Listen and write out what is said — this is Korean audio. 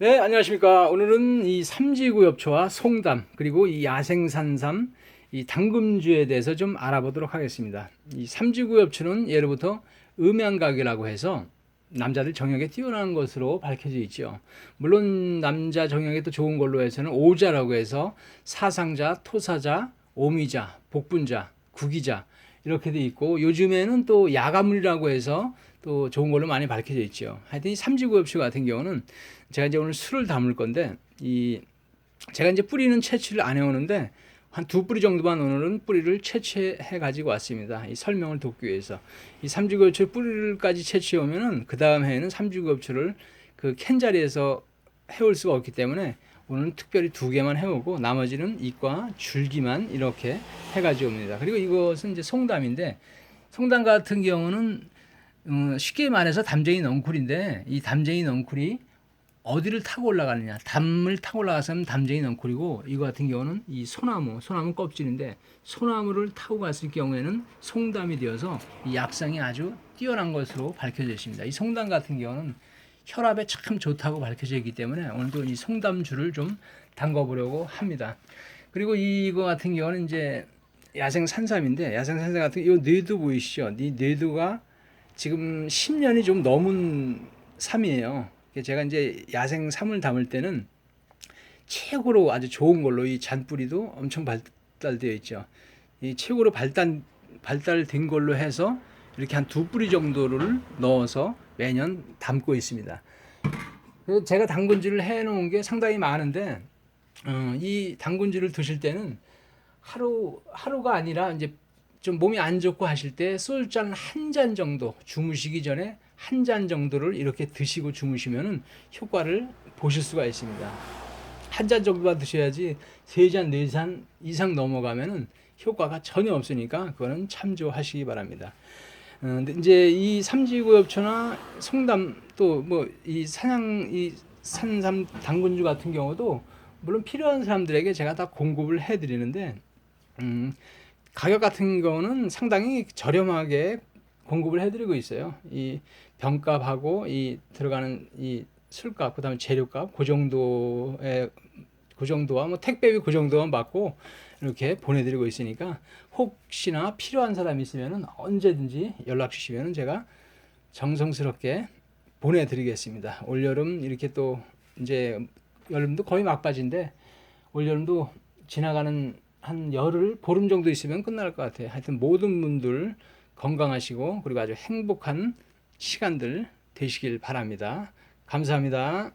네, 안녕하십니까. 오늘은 이 삼지구엽초와 송담, 그리고 이 야생산삼, 이 당금주에 대해서 좀 알아보도록 하겠습니다. 이 삼지구엽초는 예로부터 음양각이라고 해서 남자들 정력에 뛰어난 것으로 밝혀져 있죠. 물론 남자 정력에 또 좋은 걸로 해서는 오자라고 해서 사상자, 토사자, 오미자, 복분자, 구기자 이렇게 돼 있고 요즘에는 또 야가물이라고 해서 또 좋은 걸로 많이 밝혀져 있죠. 하여튼 이 삼지구엽초 같은 경우는 제가 이제 오늘 술을 담을 건데 이 제가 이제 뿌리는 채취를 안 해오는데 한 두 뿌리 정도만 오늘은 뿌리를 채취해 가지고 왔습니다. 이 설명을 돕기 위해서 이 삼지구엽초 뿌리를까지 채취해 오면은 그 다음 해에는 삼지구엽초를 그 캔 자리에서 해올 수가 없기 때문에 오늘은 특별히 두 개만 해오고 나머지는 잎과 줄기만 이렇게 해가지고 옵니다. 그리고 이것은 이제 송담인데 송담 같은 경우는 음, 쉽게 말해서 담쟁이 넝쿨인데 이 담쟁이 넝쿨이 어디를 타고 올라가느냐 담을 타고 올라가서는 담쟁이 넝쿨이고 이거 같은 경우는 이 소나무 소나무 껍질인데 소나무를 타고 갔을 경우에는 송담이 되어서 이 약성이 아주 뛰어난 것으로 밝혀져 있습니다 이 송담 같은 경우는 혈압에 참 좋다고 밝혀져 있기 때문에 오늘도 이 송담주를 좀 담궈 보려고 합니다 그리고 이거 같은 경우는 이제 야생 산삼인데 야생 산삼 같은 이 뇌두 보이시죠 이 뇌두가 지금 10년이 좀 넘은 삼이에요. 제가 이제 야생 삼을 담을 때는 최고로 아주 좋은 걸로 이 잔뿌리도 엄청 발달되어 있죠. 이 최고로 발달 발달된 걸로 해서 이렇게 한 두 뿌리 정도를 넣어서 매년 담고 있습니다. 제가 당근주를 해놓은 게 상당히 많은데 어, 이 당근주를 드실 때는 하루 하루가 아니라 이제 좀 몸이 안 좋고 하실 때 소주잔 한 잔 정도 주무시기 전에 한 잔 정도를 이렇게 드시고 주무시면은 효과를 보실 수가 있습니다. 한 잔 정도만 드셔야지 세 잔, 네 잔 이상 넘어가면은 효과가 전혀 없으니까 그거는 참조하시기 바랍니다. 어, 근데 이제 이 삼지구엽초나 송담 또 뭐 이 산양 이 산삼 당근주 같은 경우도 물론 필요한 사람들에게 제가 다 공급을 해드리는데 음, 가격 같은 경우는 상당히 저렴하게 공급을 해드리고 있어요. 이 병값하고 이 들어가는 이 술값, 그다음에 재료값 그 정도의 그 정도와 뭐 택배비 그 정도만 받고 이렇게 보내드리고 있으니까 혹시나 필요한 사람이 있으면은 언제든지 연락 주시면은 제가 정성스럽게 보내드리겠습니다. 올 여름 이렇게 또 이제 여름도 거의 막바지인데 올 여름도 지나가는 한 열흘 보름 정도 있으면 끝날 것 같아요. 하여튼 모든 분들 건강하시고 그리고 아주 행복한 시간들 되시길 바랍니다. 감사합니다.